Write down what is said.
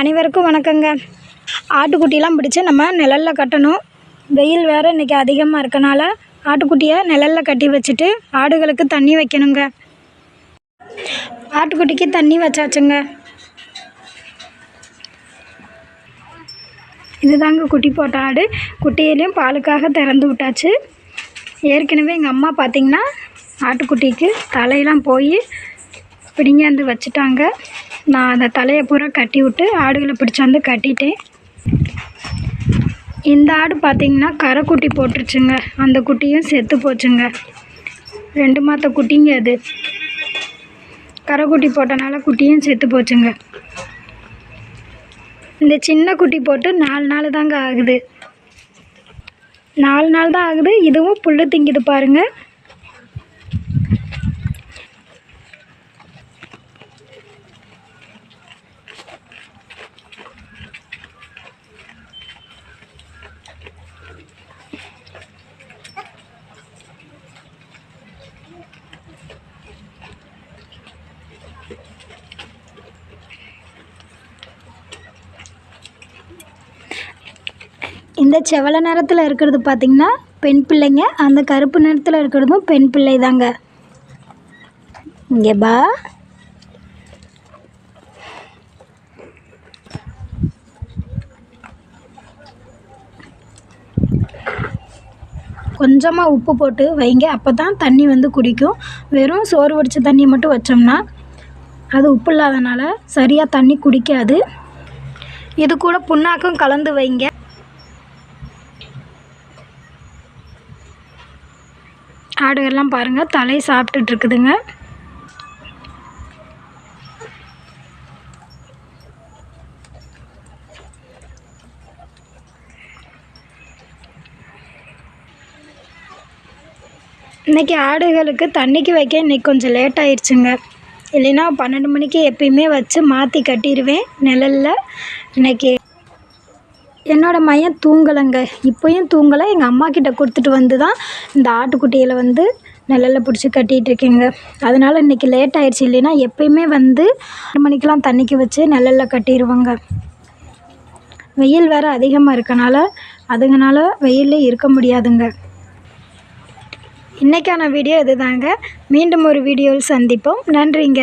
அனைவருக்கும் வணக்கங்க. ஆட்டுக்குட்டிலாம் பிடிச்சி நம்ம நிழலில் கட்டணும். வெயில் வேறு இன்றைக்கி அதிகமாக இருக்கனால ஆட்டுக்குட்டியை நிழலில் கட்டி வச்சுட்டு ஆடுகளுக்கு தண்ணி வைக்கணுங்க. ஆட்டுக்குட்டிக்கு தண்ணி வச்சாச்சுங்க. இதுதாங்க குட்டி போட்ட ஆடு. குட்டியிலையும் பாலுக்காக திறந்து விட்டாச்சு. ஏற்கனவே எங்கள் அம்மா பார்த்திங்கன்னா ஆட்டுக்குட்டிக்கு தலையெல்லாம் போய் பிடிங்காந்து வச்சுட்டாங்க. நான் அந்த தலையை பூரா கட்டி விட்டு ஆடுகளை பிடிச்சாந்து கட்டிட்டேன். இந்த ஆடு பார்த்திங்கன்னா கரைக்குட்டி போட்டுருச்சுங்க. அந்த குட்டியும் செத்து போச்சுங்க. ரெண்டு மாத குட்டிங்க அது. கரைக்குட்டி போட்டனால குட்டியும் செத்து போச்சுங்க. இந்த சின்ன குட்டி போட்டு நாலு நாள் தாங்க ஆகுது. நாலு நாள் தான் ஆகுது. இதுவும் புல்லு திங்குது பாருங்கள் இந்த செவலை நிறத்தில் இருக்கிறது பார்த்திங்கன்னா பெண் பிள்ளைங்க அந்த கருப்பு நிறத்தில் இருக்கிறதும் பெண் பிள்ளை தாங்க இங்கே பா. கொஞ்சமாக உப்பு போட்டு வைங்க அப்போ தான் தண்ணி வந்து குடிக்கும். வெறும் சோறு வடித்த தண்ணி மட்டும் வச்சோம்னா அது உப்பு இல்லாதனால சரியாக தண்ணி குடிக்காது. இது கூட புண்ணாக்கும் கலந்து வைங்க. ஆடுகள்லாம் பாருங்கள் தலை சாப்பிட்டுட்டு இருக்குதுங்க இன்றைக்கி ஆடுகளுக்கு தண்ணிக்கு வைக்க இன்றைக்கி கொஞ்சம் லேட் ஆயிடுச்சுங்க. இல்லைன்னா பன்னெண்டு மணிக்கு எப்பயுமே வச்சு மாற்றி கட்டிடுவேன் நிழலில். இன்றைக்கி என்னோடய மையம் தூங்கலைங்க. இப்போயும் தூங்கலை. எங்கள் அம்மா கிட்ட கொடுத்துட்டு வந்து தான் இந்த ஆட்டுக்குட்டியில் வந்து நிழல்ல பிடிச்சி கட்டிகிட்டு இருக்கேங்க. அதனால் இன்றைக்கி லேட் ஆயிடுச்சு. இல்லைன்னா எப்பயுமே வந்து ஆறு மணிக்கெலாம் தண்ணிக்கு வச்சு நிழல்ல கட்டிடுவோங்க வெயில் வேறு அதிகமாக இருக்கனால அதுங்கனால வெயிலில் இருக்க முடியாதுங்க. இன்றைக்கான வீடியோ இதுதாங்க. மீண்டும் ஒரு வீடியோவில் சந்திப்போம். நன்றிங்க.